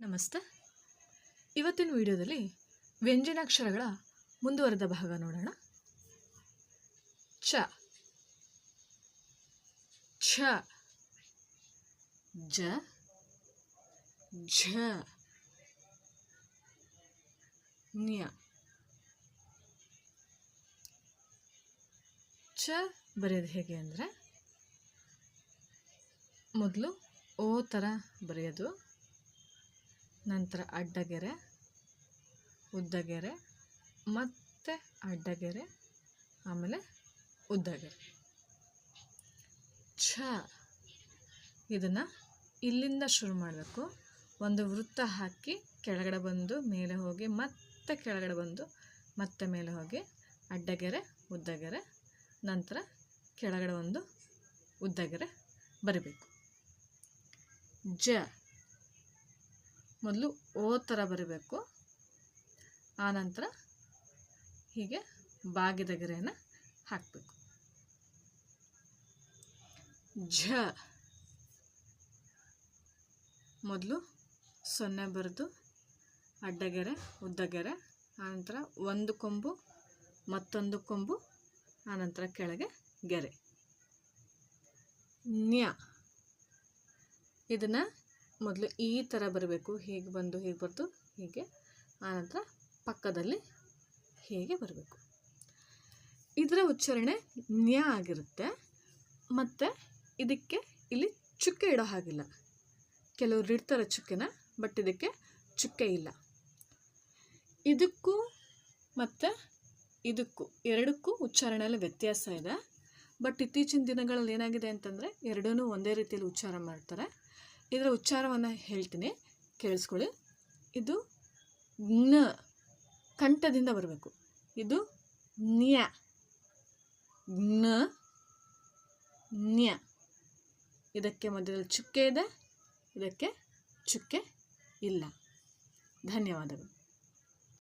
ನಮಸ್ತೆ. ಇವತ್ತಿನ ವಿಡಿಯೋದಲ್ಲಿ ವ್ಯಂಜನಾಕ್ಷರಗಳ ಮುಂದುವರೆದ ಭಾಗ ನೋಡೋಣ. ಚ ಛ. ಜ. ಝ. ನ್ಯ. ಚ ಬರೆಯೋದು ಹೇಗೆ ಅಂದರೆ, ಮೊದಲು ಓ ಥರ ಬರೆಯೋದು. ನಂತರ ಅಡ್ಡಗೆರೆ, ಉದ್ದಗೆರೆ, ಮತ್ತೆ ಅಡ್ಡಗೆರೆ, ಆಮೇಲೆ ಉದ್ದಗೆರೆ. ಛ. ಇದನ್ನು ಇಲ್ಲಿಂದ ಶುರು ಮಾಡಬೇಕು. ಒಂದು ವೃತ್ತ ಹಾಕಿ ಕೆಳಗಡೆ ಬಂದು ಮೇಲೆ ಹೋಗಿ, ಮತ್ತೆ ಕೆಳಗಡೆ ಬಂದು ಮತ್ತೆ ಮೇಲೆ ಹೋಗಿ, ಅಡ್ಡಗೆರೆ, ಉದ್ದಗೆರೆ, ನಂತರ ಕೆಳಗಡೆ ಒಂದು ಉದ್ದಗೆರೆ ಬರಬೇಕು. ಜ. ಮೊದಲು ಓ ಥರ ಬರಬೇಕು. ಆನಂತರ ಹೀಗೆ ಬಾಗಿದ ಗೆರೆಯನ್ನು ಹಾಕಬೇಕು. ಝ. ಮೊದಲು ಸೊನ್ನೆ ಬರೆದು ಅಡ್ಡಗೆರೆ ಉದ್ದಗೆರೆ ಆನಂತರ ಒಂದು ಕೊಂಬು, ಮತ್ತೊಂದು ಕೊಂಬು ಆನಂತರ ಕೆಳಗೆ ಗೆರೆ. ನ್ಯ. ಇದನ್ನು ಮೊದಲು ಈ ಥರ ಬರಬೇಕು, ಹೀಗೆ ಬಂದು ಹೇಗೆ ಬರೆದು ಹೀಗೆ ಆನಂತರ ಪಕ್ಕದಲ್ಲಿ ಹೀಗೆ ಬರಬೇಕು. ಇದರ ಉಚ್ಚಾರಣೆ ನ್ಯ ಆಗಿರುತ್ತೆ. ಮತ್ತು ಇದಕ್ಕೆ ಇಲ್ಲಿ ಚುಕ್ಕೆ ಇಡೋ ಹಾಗಿಲ್ಲ. ಕೆಲವರು ಇಡ್ತಾರೆ ಚುಕ್ಕೆನ, ಬಟ್ ಇದಕ್ಕೆ ಚುಕ್ಕೆ ಇಲ್ಲ. ಇದಕ್ಕೂ ಮತ್ತು ಇದಕ್ಕೂ, ಎರಡಕ್ಕೂ ಉಚ್ಚಾರಣೆಯಲ್ಲಿ ವ್ಯತ್ಯಾಸ ಇದೆ. ಬಟ್ ಇತ್ತೀಚಿನ ದಿನಗಳಲ್ಲಿ ಏನಾಗಿದೆ ಅಂತಂದರೆ ಎರಡೂ ಒಂದೇ ರೀತಿಯಲ್ಲಿ ಉಚ್ಚಾರ ಮಾಡ್ತಾರೆ. ಇದರ ಉಚ್ಚಾರವನ್ನು ಹೇಳ್ತೀನಿ. ಕೇಳಿಸ್ಕೊಳ್ಳಿ. ಇದು ನ ಕಂಠದಿಂದ ಬರಬೇಕು. ಇದು ನ್ಯ. ನ, ನ್ಯ. ಇದಕ್ಕೆ ಮಧ್ಯದಲ್ಲಿ ಚುಕ್ಕೆ ಇದೆ. ಇದಕ್ಕೆ ಚುಕ್ಕೆ ಇಲ್ಲ. ಧನ್ಯವಾದಗಳು.